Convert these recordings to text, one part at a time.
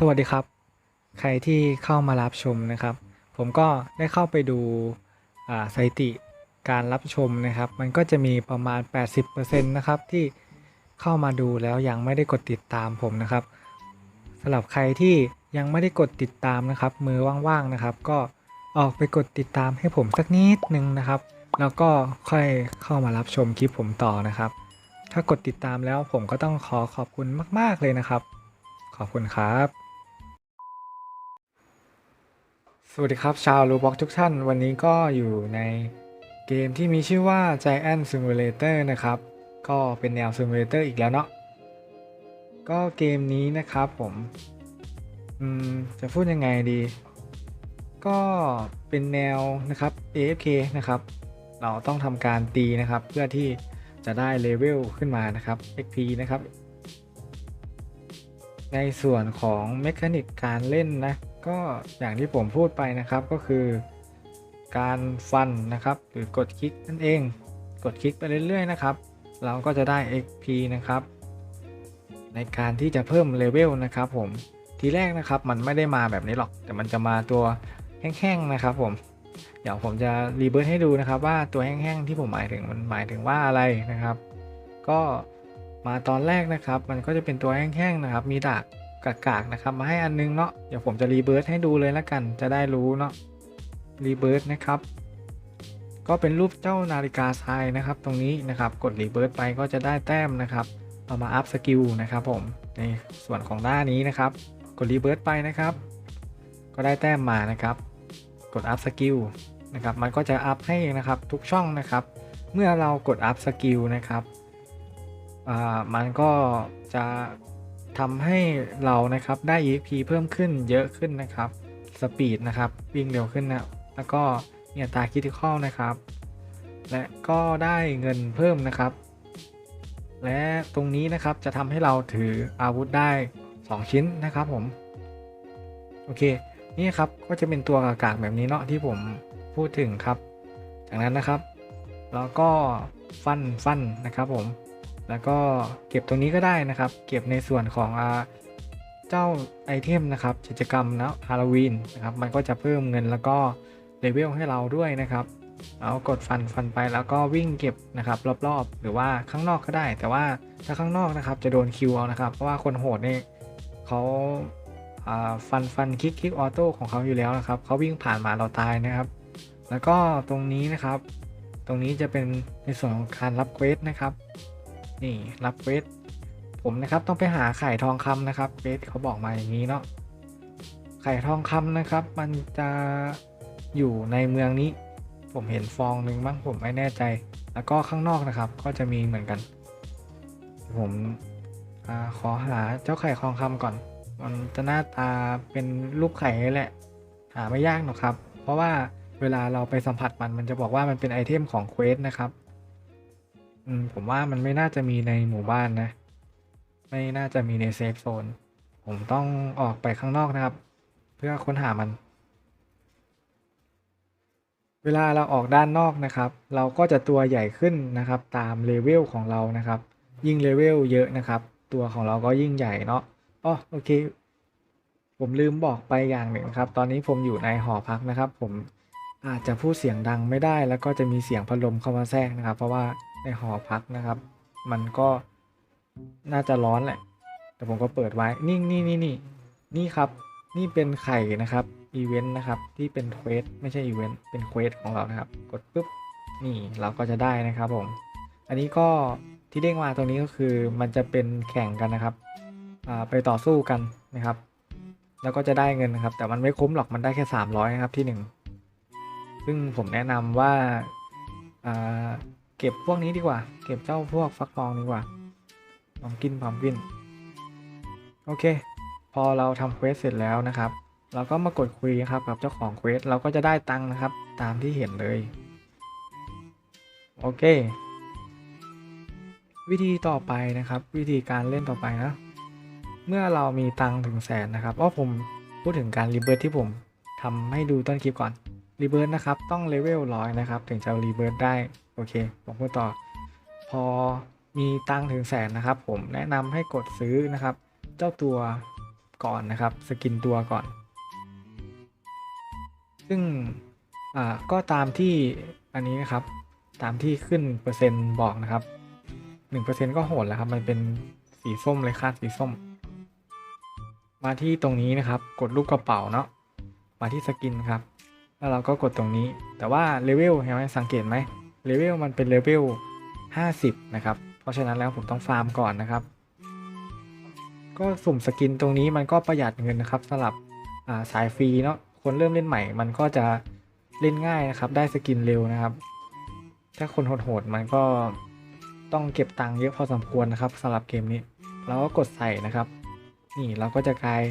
สวัสดีครับ ใครที่เข้ามารับชมนะครับ ผมก็ได้เข้าไปดูสถิติการรับชมนะครับ มันก็จะมีประมาณ 80%นะครับที่เข้ามาดูแล้วยังไม่ได้กดติดตามผมนะครับสำหรับใครที่ยังไม่ได้กดติดตามนะครับ มือว่างๆนะครับ ก็ออกไปกดติดตามให้ผมสักนิดนึงนะครับ แล้วก็ค่อยเข้ามารับชมคลิปผมต่อนะครับ ถ้ากดติดตามแล้วผมก็ต้องขอขอบคุณมาก ๆเลยนะครับ ขอบคุณครับ สวัสดีครับ ชาวรูบ็อกทุกท่าน วันนี้ก็อยู่ในเกมที่มีชื่อว่า Giant Simulator นะครับ ก็เป็นแนว Simulator อีกแล้วเนาะก็เกมนี้นะครับผมอืมจะพูดยังไงดี ก็เป็นแนวนะครับ AFK นะครับ เราต้องทำการตีนะครับ เพื่อที่จะได้เลเวลขึ้นมานะครับ XP นะครับ ในส่วนของเมคานิกการเล่นนะ ก็อย่างที่ผมพูดไปนะครับก็คือ การฟันนะครับหรือกดคลิกนั่นเอง กดคลิกไปเรื่อยๆนะครับ เราก็จะได้ XP นะครับ ในการที่จะเพิ่มเลเวลนะครับผมทีแรกนะครับมันไม่ได้มาแบบนี้หรอก แต่มันจะมาตัวแห้งๆนะครับผมเดี๋ยวผมจะรีเบิร์ให้ดูนะครับ ว่าตัวแห้งๆที่ผมหมายถึงมันหมายถึงว่าอะไรนะครับ ก็มาตอนแรกนะครับ มันก็จะเป็นตัวแห้งๆนะครับ มีดาก กากๆนะครับ มาให้อันนึงเนาะเดี๋ยวผมจะรีเบิร์ตให้ดูเลยละกัน จะได้รู้เนาะรีเบิร์ตนะครับ ก็เป็นรูปเจ้านาฬิกาทรายนะครับ ตรงนี้นะครับกดรีเบิร์ตไปก็จะได้แต้มนะครับเอามาอัพสกิลนะครับผมในส่วนของหน้านี้นะครับ กดรีเบิร์ตไปนะครับ ก็ได้แต้มมานะครับ กดอัพสกิลนะครับ มันก็จะอัพให้นะครับทุกช่องนะครับ เมื่อเรากดอัพสกิลนะครับอ่ามันก็จะ ทำให้เรานะครับได้ EXP เพิ่มขึ้นเยอะขึ้นนะครับสปีดนะครับวิ่งเร็วขึ้นนะแล้วก็มีอัตราคิติคอลนะครับ และก็ได้เงินเพิ่มนะครับ และตรงนี้นะครับจะทำให้เราถืออาวุธได้ 2 ชิ้นนะครับผมโอเคนี่ครับก็จะเป็นตัวกากแบบนี้เนาะที่ผมพูดถึงครับ จากนั้นนะครับ แล้วก็ฟันฟันนะครับผม แล้วก็เก็บตรงนี้ก็ได้นะครับ เก็บในส่วนของอเจ้าไอเทมนะครับกิจกรรมนะฮาโลวีนนะครับ มันก็จะเพิ่มเงินแล้วก็เลเวลให้เราด้วยนะครับแล้วกดฟันฟันไปแล้วก็วิ่งเก็บนะครับรอบๆ หรือว่าข้างนอกก็ได้ แต่ว่าถ้าข้างนอกนะครับจะโดนคิวเอานะครับ เพราะว่าคนโหดเนี่ยเขาอ่าฟันฟันคลิกคลิกออโต้ของเขาอยู่แล้วนะครับเขาวิ่งผ่านมาเราตายนะครับ แล้วก็ตรงนี้นะครับ ตรงนี้จะเป็นในส่วนของการรับเควสนะครับ นี่รับเวสผมนะครับต้องไปหาไข่ทองคำนะครับเวสเขาบอกมาอย่างนี้เนาะไข่ทองคำนะครับ มันจะอยู่ในเมืองนี้ ผมเห็นฟองหนึ่งบ้างผมไม่แน่ใจ แล้วก็ข้างนอกนะครับ ก็จะมีเหมือนกัน ผมอขอหาเจ้าไข่ทองคำก่อน มันจะหน้าตาเป็นรูปไข่นี่แหละ หาไม่ยากหรอกครับ เพราะว่าเวลาเราไปสัมผัสมันมันจะบอกว่ามันเป็นไอเทมของเควสนะครับ อืมผมว่ามันไม่น่าจะมีในหมู่บ้านนะ ไม่น่าจะมีในเซฟโซน ผมต้องออกไปข้างนอกนะครับ เพื่อค้นหามัน เวลาเราออกด้านนอกนะครับ เราก็จะตัวใหญ่ขึ้นนะครับ ตามเลเวลของเรานะครับ ยิ่งเลเวลเยอะนะครับ ตัวของเราก็ยิ่งใหญ่เนาะอ๋อโอเค ผมลืมบอกไปอย่างหนึ่งครับ ตอนนี้ผมอยู่ในหอพักนะครับ ผมอาจจะพูดเสียงดังไม่ได้ แล้วก็จะมีเสียงพัดลมเข้ามาแทรกนะครับ เพราะว่า ในหอพักนะครับ มันก็น่าจะร้อนแหละ แต่ผมก็เปิดไว้ นี่นี่นี่นี่นี่ครับ นี่เป็นไข่นะครับ อีเวนต์นะครับ ที่เป็นเควสไม่ใช่อีเวนต์ เป็นเควสของเรานะครับ กดปุ๊บ นี่เราก็จะได้นะครับผม อันนี้ก็ที่เด้งมาตรงนี้ก็คือมันจะเป็นแข่งกันนะครับอ่าไปต่อสู้กันนะครับ แล้วก็จะได้เงินนะครับ แต่มันไม่คุ้มหรอก มันได้แค่ 300นะครับที่หนึ่งซึ่งผมแนะนำว่าอ่า เก็บพวกนี้ดีกว่า เก็บเจ้าพวกฟักทองดีกว่าพอมกินพอมกิน โอเค พอเราทำเควสเสร็จแล้วนะครับ เราก็มากดคุยครับกับเจ้าของเควสเราก็จะได้ตังค์นะครับ ตามที่เห็นเลย โอเค วิธีต่อไปนะครับ วิธีการเล่นต่อไปนะ เมื่อเรามีตังค์ถึงแสนนะครับอ้อผมพูดถึงการรีเบิร์ที่ผมทำให้ดูต้นคลิปก่อนรีเบิร์นะครับ ต้องเลเวลร้อยนะครับ ถึงจะรีเบิร์ได้ โอเคผมพูดต่อ พอมีตังถึงแสนนะครับ ผมแนะนำให้กดซื้อนะครับ เจ้าตัวก่อนนะครับ สกินตัวก่อน ซึ่งอ่าก็ตามที่อันนี้นะครับ ตามที่ขึ้นเปอร์เซ็นต์บอกนะครับหนึ่งเปอร์เซ็นต์ก็โหดแล้วครับ มันเป็นสีส้มเลยค่าสีส้ม มาที่ตรงนี้นะครับ กดรูปกระเป๋าเนาะมาที่สกินครับ แล้วเราก็กดตรงนี้ แต่ว่าเลเวลเห็นไหมสังเกตไหม เลเวลมันเป็นเลเวล50 นะครับ เพราะฉะนั้นแล้วผมต้องฟาร์มก่อนนะครับ ก็สุ่มสกินตรงนี้มันก็ประหยัดเงินนะครับสำหรับาสายฟรีเนาะคนเริ่มเล่นใหม่ มันก็จะเล่นง่ายนะครับ ได้สกินเร็วนะครับ ถ้าคนโหดๆมันก็ต้องเก็บตังค์เยอะพอสมควรนะครับสำหรับเกมนี้ เราก็กดใส่นะครับ นี่เราก็จะกลาย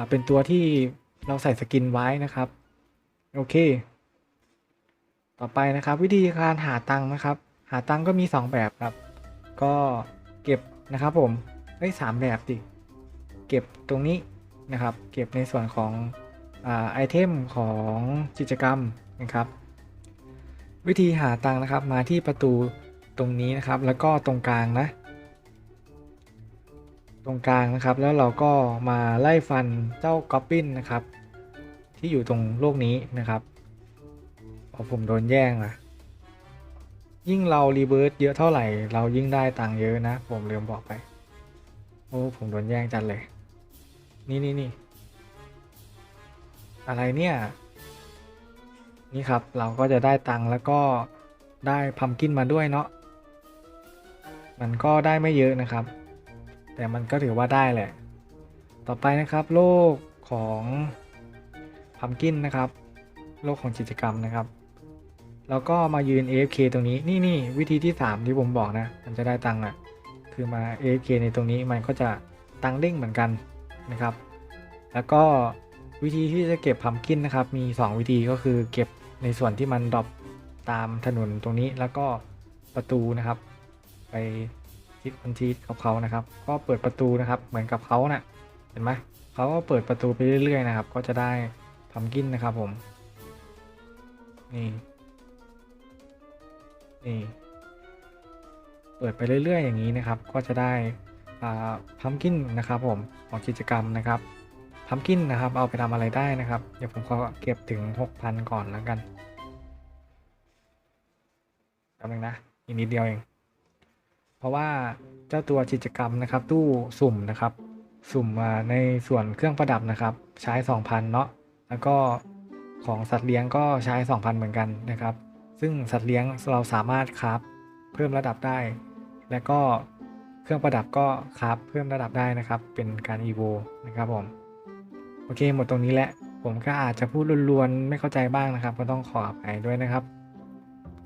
าเป็นตัวที่เราใส่สกินไว้นะครับ โอเค ต่อไปนะครับ วิธีการหาตังค์นะครับ หาตังค์ก็มี 2 แบบครับ ก็เก็บนะครับผมเอ้ยสามแบบดิเก็บตรงนี้นะครับ เก็บในส่วนของอไอเทมของกิจกรรมนะครับ วิธีหาตังค์นะครับมาที่ประตูตรงนี้นะครับ แล้วก็ตรงกลางนะ ตรงกลางนะครับแล้วเราก็มาไล่ฟันเจ้ากอบบินนะครับ ที่อยู่ตรงโลกนี้นะครับ พอผมโดนแย่งอะยิ่งเรารีเวิร์สเยอะเท่าไหร่ เรายิ่งได้ตังค์เยอะนะ ผมลืมบอกไป โอ้ ผมโดนแย่งจัดเลย นี่นี่นี่ อะไรเนี่ย นี่ครับ เราก็จะได้ตังค์แล้วก็ได้พัมกินมาด้วยเนาะ มันก็ได้ไม่เยอะนะครับ แต่มันก็ถือว่าได้แหละ ต่อไปนะครับ โลกของพัมกินนะครับ โลกของกิจกรรมนะครับ แล้วก็มายืน AFK ตรงนี้นี่นี่วิธีที่ 3 ที่ผมบอกนะ มันจะได้ตังค์อะคือมา AFK ในตรงนี้มันก็จะตังค์เด้งเหมือนกันนะครับ แล้วก็วิธีที่จะเก็บพัมกินนะครับ มี 2 วิธีก็คือเก็บในส่วนที่มันดรอปตามถนนตรงนี้แล้วก็ประตูนะครับ ไปทิศคนทีกับเขานะครับ ก็เปิดประตูนะครับเหมือนกับเขานะ่ะเห็นไหมเขาก็เปิดประตูไปเรื่อยๆนะครับ ก็จะได้พัมกินนะครับผมนี่ นี่เปิดไปเรื่อย ๆ อย่างนี้นะครับ ก็จะได้พัมกินนะครับผมของกิจกรรมนะครับพัมกินนะครับ เอาไปทำอะไรได้นะครับ เดี๋ยวผมขอเก็บถึง 6,000 ก่อนแล้วกันแป๊บนึงนะอีกนิดเดียวเอง เพราะว่าเจ้าตัวกิจกรรมนะครับ ตู้สุ่มนะครับ สุ่มมาในส่วนเครื่องประดับนะครับ ใช้ 2,000 เนาะแล้วก็ของสัตว์เลี้ยงก็ใช้ 2,000 เหมือนกันนะครับ ซึ่งสัตว์เลี้ยงเราสามารถคราฟเพิ่มระดับได้ และก็เครื่องประดับก็คราฟเพิ่มระดับได้นะครับ เป็นการ evo นะครับผมโอเคหมดตรงนี้แหละ ผมก็อาจจะพูดล้วนๆไม่เข้าใจบ้างนะครับ ก็ต้องขออภัยด้วยนะครับ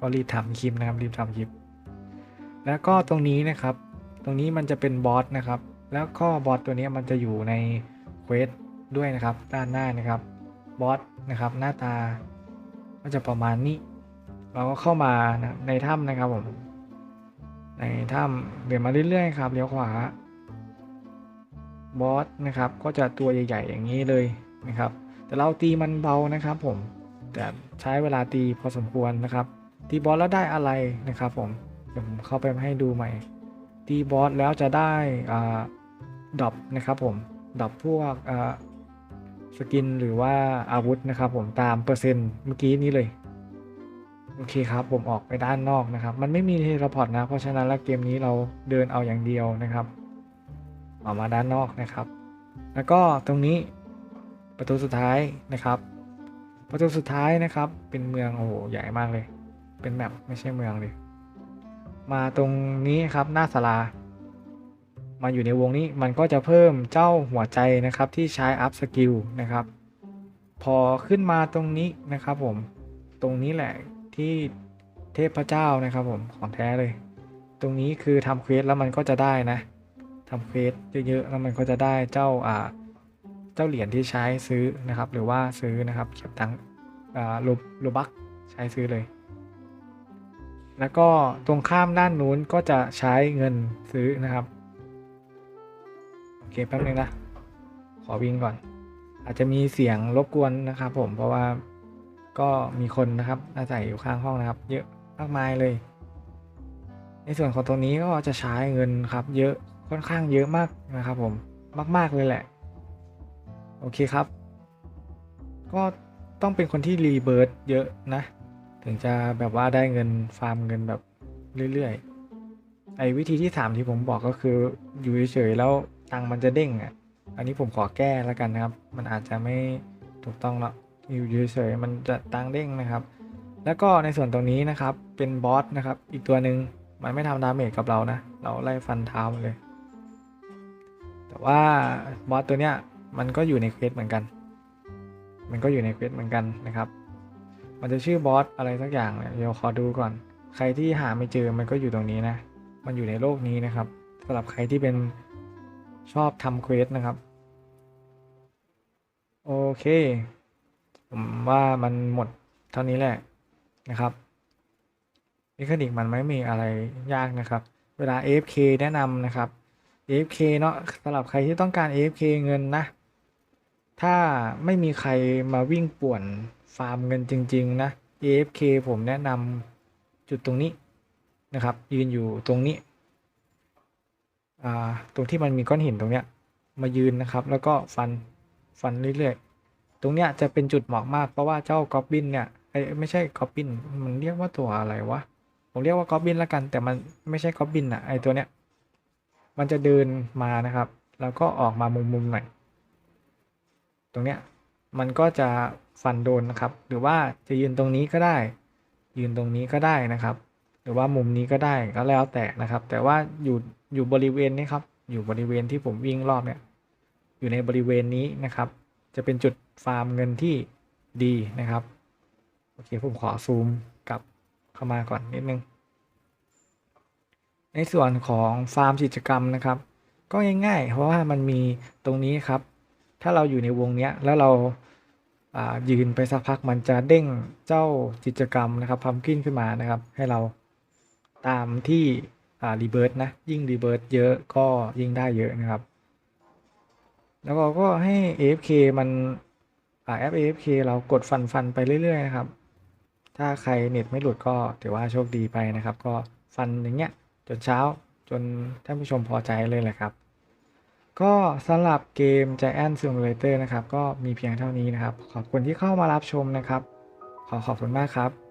ก็รีบทำคลิปนะครับรีบทำคลิป แล้วก็ตรงนี้นะครับ ตรงนี้มันจะเป็นบอสนะครับ แล้วก็บอสตัวนี้มันจะอยู่ในเควสด้วยนะครับ ด้านหน้านะครับบอสนะครับ หน้าตาก็จะประมาณนี้ เราก็เข้ามานะในถ้ำนะครับผม ในถ้ำเดินมาเรื่อยๆครับเลี้ยวขวาบอสนะครับ ก็จะตัวใหญ่ ๆ อย่างนี้เลยนะครับ แต่เราตีมันเบานะครับผม แต่ใช้เวลาตีพอสมควรนะครับ ตีบอสแล้วได้อะไรนะครับผม เดี๋ยวผมเข้าไปให้ดูใหม่ ตีบอสแล้วจะได้อ่าดรอปนะครับผมดรอปพวกอ่าสกินหรือว่าอาวุธนะครับผมตามเปอร์เซ็นต์เมื่อกี้นี้เลย โอเคครับผมออกไปด้านนอกนะครับ มันไม่มีเทเลพอร์ตนะ เพราะฉะนั้นแล้วเกมนี้เราเดินเอาอย่างเดียวนะครับออกมาด้านนอกนะครับ แล้วก็ตรงนี้ประตูสุดท้ายนะครับ ประตูสุดท้ายนะครับ เป็นเมืองโอ้โหใหญ่มากเลย เป็นแมปไม่ใช่เมืองเลย มาตรงนี้ครับหน้าศาลา มาอยู่ในวงนี้มันก็จะเพิ่มเจ้าหัวใจนะครับที่ใช้อัพสกิลนะครับ พอขึ้นมาตรงนี้นะครับผม ตรงนี้แหละ ที่เทพเจ้านะครับผมของแท้เลย ตรงนี้คือทำเควสแล้วมันก็จะได้นะทำเควสเยอะๆแล้วมันก็จะได้เจ้าอ่าเจ้าเหรียญที่ใช้ซื้อนะครับ หรือว่าซื้อนะครับเก็บตังค์อ่าโลโลบักใช้ซื้อเลย แล้วก็ตรงข้ามด้านนู้นก็จะใช้เงินซื้อนะครับโอเคแป๊บนึงนะขอวิ่งก่อน อาจจะมีเสียงรบกวนนะครับผมเพราะว่า ก็มีคนนะครับอาศัยอยู่ข้างห้องนะครับ เยอะมากมายเลย ในส่วนของตรงนี้ก็จะใช้เงินครับ เยอะค่อนข้างเยอะมากนะครับ ผมมาก ๆเลยแหละ โอเคครับ ก็ต้องเป็นคนที่รีเบิร์ดเยอะนะ ถึงจะแบบว่าได้เงินฟาร์มเงินแบบเรื่อยๆไอ้วิธีที่สามที่ผมบอกก็คืออยู่เฉยๆแล้วตังมันจะเด้งอะ อันนี้ผมขอแก้แล้วกันนะครับ มันอาจจะไม่ถูกต้องแล้ว อยู่เฉยๆมันจะตังเด้งนะครับ แล้วก็ในส่วนตรงนี้นะครับเป็นบอสนะครับ อีกตัวหนึ่งมันไม่ทำดาเมจกับเรานะ เราไล่ฟันเท้ามันเลย แต่ว่าบอสตัวเนี้ยมันก็อยู่ในเควสเหมือนกัน มันก็อยู่ในเควสเหมือนกันนะครับ มันจะชื่อบอสอะไรสักอย่างเนี่ยเดี๋ยวขอดูก่อน ใครที่หาไม่เจอมันก็อยู่ตรงนี้นะ มันอยู่ในโลกนี้นะครับสำหรับใครที่เป็นชอบทำเควสนะครับ โอเค ผมว่ามันหมดเท่านี้แหละนะครับเมคานิกมันไม่มีอะไรยากนะครับ เวลา AFK แนะนำนะครับ AFK เนาะสำหรับใครที่ต้องการ AFK เงินนะ ถ้าไม่มีใครมาวิ่งป่วนฟาร์มเงินจริง ๆ นะ AFK ผมแนะนำจุดตรงนี้นะครับ ยืนอยู่ตรงนี้ตรงที่มันมีก้อนหินตรงเนี้ยมายืนนะครับ แล้วก็ฟันฟันเรื่อยๆ ตรงเนี้ยจะเป็นจุดเหมาะมากเพราะว่าเจ้ากอบบินเนี่ยไอ้ไม่ใช่กอบบินมันเรียกว่าตัวอะไรวะผมเรียกว่ากอบบินละกัน แต่มันไม่ใช่กอบบินอะไอตัวเนี้ยมันจะเดินมานะครับ แล้วก็ออกมามุมๆหน่อยตรงเนี้ยมันก็จะฟันโดนนะครับ หรือว่าจะยืนตรงนี้ก็ได้ ยืนตรงนี้ก็ได้นะครับ หรือว่ามุมนี้ก็ได้ก็แล้วแต่นะครับ แต่ว่าอยู่อยู่บริเวณนี้ครับ อยู่บริเวณที่ผมวิ่งรอบเนี่ยอยู่ในบริเวณนี้นะครับ จะเป็นจุดฟาร์มเงินที่ดีนะครับ โอเค ผมขอซูมกลับเข้ามาก่อนนิดนึง ในส่วนของฟาร์มกิจกรรมนะครับ ก็ง่ายๆ เพราะว่ามันมีตรงนี้ครับ ถ้าเราอยู่ในวงเนี้ยแล้วเราอ่ายืนไปสักพักมันจะเด้งเจ้ากิจกรรมนะครับพัมกินขึ้นมานะครับ ให้เราตามที่อ่ารีเบิร์ตนะ ยิ่งรีเบิร์ตเยอะก็ยิ่งได้เยอะนะครับ แล้วเราก็ให้ AFK มันอ่าแอป AFK เรากดฟันฟันไปเรื่อยๆนะครับ ถ้าใครเน็ตไม่หลุดก็ถือว่าโชคดีไปนะครับ ก็ฟันอย่างเงี้ยจนเช้าจนท่านผู้ชมพอใจเลยแหละครับ ก็สำหรับเกม Giant Simulator นะครับ ก็มีเพียงเท่านี้นะครับ ขอบคุณที่เข้ามารับชมนะครับ ขอขอบคุณมากครับ